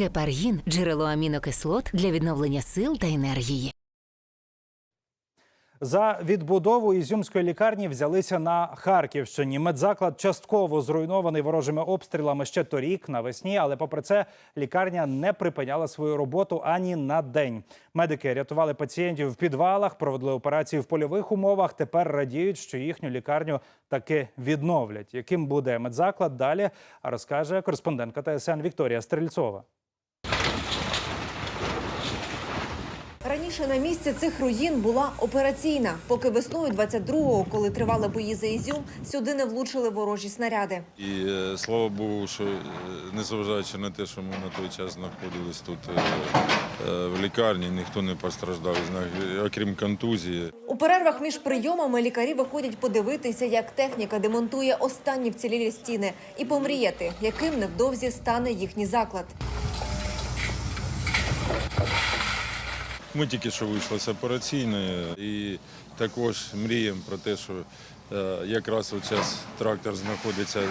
Гепаргін джерело амінокислот для відновлення сил та енергії. За відбудову ізюмської лікарні взялися на Харківщині. Медзаклад частково зруйнований ворожими обстрілами ще торік навесні, але попри це лікарня не припиняла свою роботу ані на день. Медики рятували пацієнтів в підвалах, проводили операції в польових умовах. Тепер радіють, що їхню лікарню таки відновлять. Яким буде медзаклад далі, розкаже кореспондентка ТСН Вікторія Стрельцова. Раніше на місці цих руїн була операційна. Поки весною 22-го, коли тривали бої за Ізюм, сюди не влучили ворожі снаряди. І е, слава Богу, що е, незважаючи на те, що ми на той час знаходились тут е, е, в лікарні, ніхто не постраждав, зна- окрім контузії. У перервах між прийомами лікарі виходять подивитися, як техніка демонтує останні вцілілі стіни, і помріяти, яким невдовзі стане їхній заклад. Ми тільки що вийшли з операційної і також мріємо про те, що якраз якраз час трактор знаходиться, е,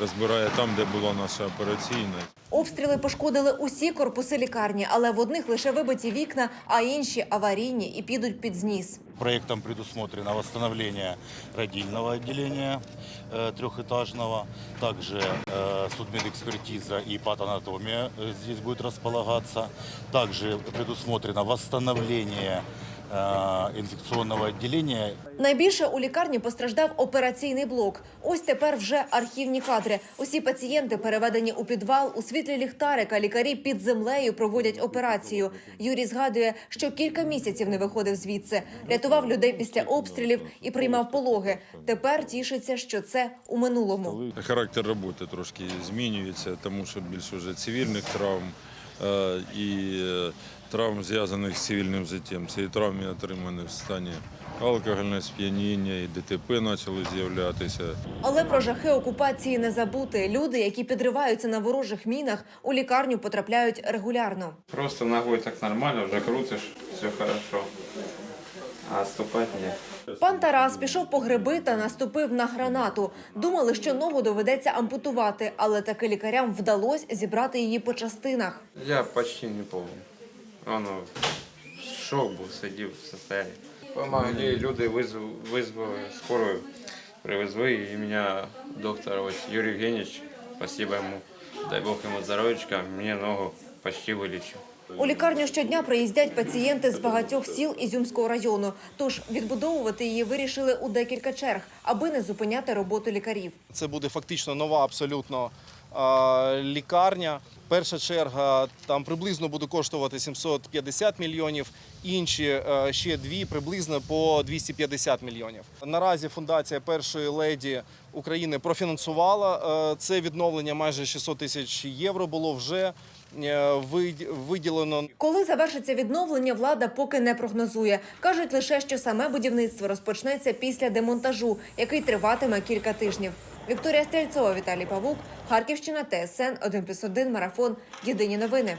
розбирає там, де була наша операційна. Обстріли пошкодили усі корпуси лікарні, але в одних лише вибиті вікна, а інші аварійні і підуть під зніс. Проектом предусмотрено восстановление родильного отделения э, трехэтажного, также э, судмедэкспертиза и патанатомия э, здесь будет располагаться. Также предусмотрено восстановление э, инфекционного отделения Найбільше у лікарні постраждав операційний блок. Ось тепер вже архівні кадри. Усі пацієнти переведені у підвал у світлі ліхтарика. Лікарі під землею проводять операцію. Юрій згадує, що кілька місяців не виходив звідси, рятував людей після обстрілів і приймав пологи. Тепер тішиться, що це у минулому. Характер роботи трошки змінюється, тому що більше вже цивільних травм е, і е, травм зв'язаних з цивільним життям. Ці травми отримані в стані алкогольне сп'яніння і ДТП почали з'являтися. Але про жахи окупації не забути. Люди, які підриваються на ворожих мінах, у лікарню потрапляють регулярно. Просто ногою так нормально, вже крутиш, все хорошо. А. Пан Тарас пішов по гриби та наступив на гранату. Думали, що ногу доведеться ампутувати, але таки лікарям вдалося зібрати її по частинах. Я почти не помню. Воно шок був, сидів в состоянии. Помогли люди, визвали, визвали скорую, привезли, і мене доктор ось Юрій Євгеньевич, спасибо йому, дай Бог йому здоров'ячка, мені ногу почти вилічив. У лікарню щодня приїздять пацієнти з багатьох сіл Ізюмського району. Тож відбудовувати її вирішили у декілька черг, аби не зупиняти роботу лікарів. Це буде фактично нова абсолютно лікарня. Перша черга там приблизно буде коштувати 750 мільйонів, інші е, ще дві приблизно по 250 мільйонів. Наразі фундація першої леді України профінансувала е, це відновлення. Майже 600 тисяч євро було вже е, виділено. Коли завершиться відновлення, влада поки не прогнозує. кажуть лише, що саме будівництво розпочнеться після демонтажу, який триватиме кілька тижнів. Вікторія Стрільцова, Віталій Павук, Харківщина, ТСН 1+,1, Марафон. Єдині новини.